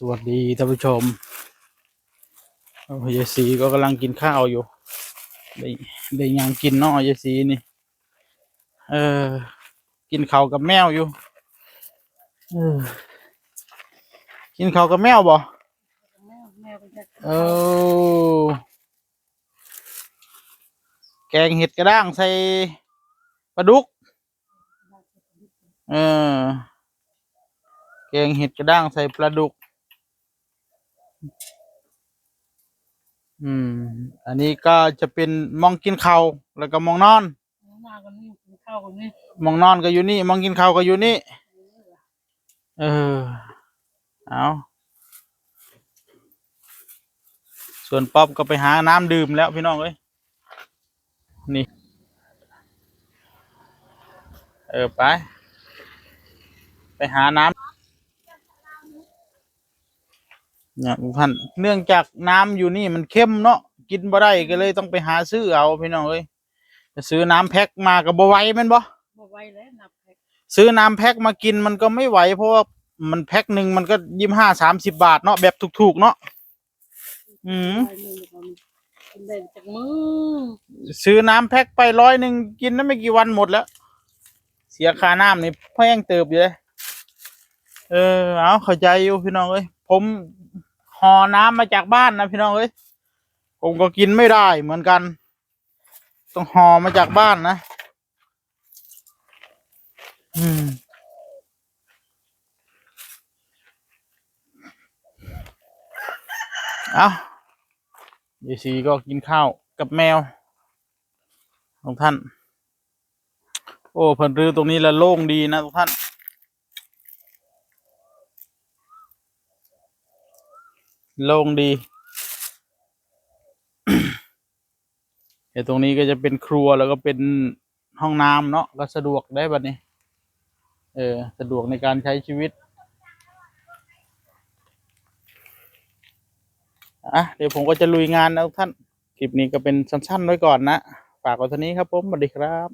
สวัสดีท่านผู้ชมโอ้ยายสีก็กำลังกินข้าวอยู่ ได้ได้ยังกินเนาะยายสีนี่ เออ กินข้าวกับแมวอยู่เออกินข้าวกับแมวบ่เออแกงเห็ดกระด้างใส่ปลาดุก เออ แกงเห็ดกระด้างใส่ปลาดุก อืม อันนี้ก็จะเป็นมองกินข้าวแล้วก็มองนอนหน้ากันนี่กินข้าวกันนี่มองนอนก็อยู่นี่มองกินข้าวก็อยู่นี่ เออ เอาส่วนป๊อปก็ไปหาน้ำดื่มแล้วพี่น้องเอ้ย นี่ เออไป ไปหาน้ำ เนี่ยทุกท่านเนื่องจากน้ำอยู่นี่มันเข้มเนาะกินบ่ได้ก็เลยต้องไปหาซื้อเอาพี่น้องเอ้ยจะซื้อน้ำแพ็คมาก็บ่ไหวแม่นบ่บ่ไหวแล้วนับแพ็คซื้อน้ำแพ็คมากินมันก็ไม่ไหวเพราะว่ามันแพ็คหนึ่งมันก็ยี่ห้าสามสิบาทเนาะแบบถูกๆเนาะอืมไปมือก่อนกินได้จากมือซื้อน้ำแพ็คไปร้อยหนึ่งกินนั้นไม่กี่วันหมดแล้ว เสียค่าน้ำนี่แพงเติบอยู่เลยเออเอาเข้าใจอยู่พี่น้องเอ้ยผม ห่อน้ำมาจากบ้านนะพี่น้องเอ้ยผมก็กินไม่ได้เหมือนกัน ต้องห่อมาจากบ้านนะอืมเอายายสีก็กินข้าวกับแมวของท่าน โอ้เพิ่นรื้อตรงนี้แล้วโล่งดีนะทุกท่าน โล่งดีเดี๋ยวตรงนี้ก็จะเป็นครัวแล้วก็เป็นห้องน้ำเนาะก็สะดวกได้บัดนี้ เออ สะดวกในการใช้ชีวิตอะเดี๋ยวผมก็จะลุยงานนะทุกท่าน คลิปนี้ก็เป็นสั้นๆไว้ก่อนนะ ฝากไว้เท่านี้ครับผมสวัสดีครับ